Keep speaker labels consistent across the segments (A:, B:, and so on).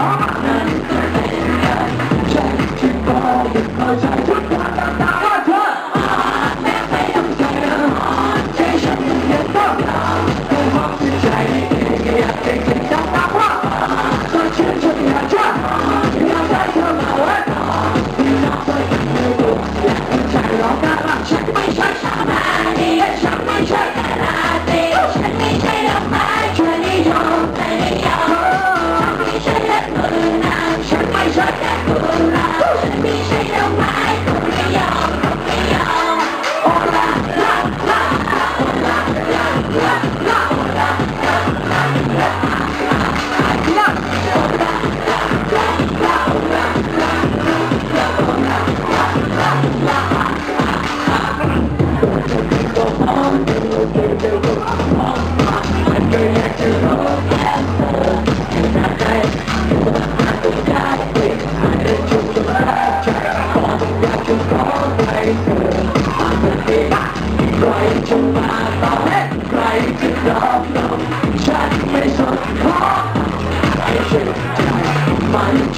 A: 男人的尊严，检查报告，好像都打上大红圈。妹妹等在那，天生丽质的脸，被太阳打垮，多情总要嫁，不要在她那窝藏，你要说你没哭，别用泪眼把人家看穿。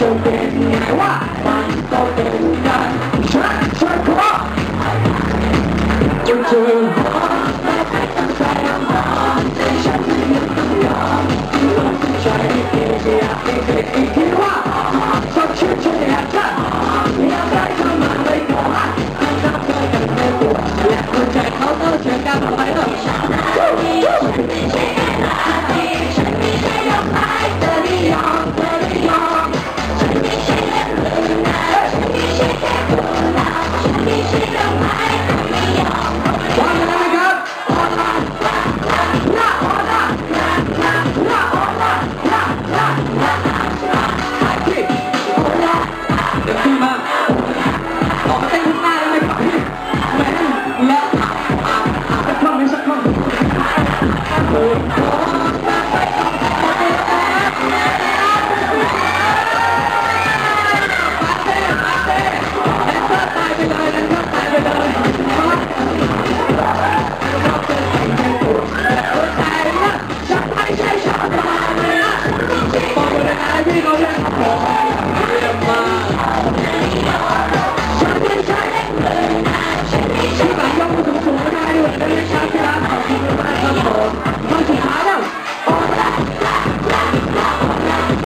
A: trong bên ngày hoa mang tao tình đàn sát sát hoa quân trường hoa 你怎么样？你乱了心肠？你别以为你比我强，我却很善良。你爱怎么想都行，你爱怎么想都行。你乱了心肠？你别以为你比我强，我却很善良。你爱怎么想都行，你爱怎么想都行。你乱了心肠？你别以为你比我强，我却很善良。你爱怎么想都行，你爱怎么想都行。Música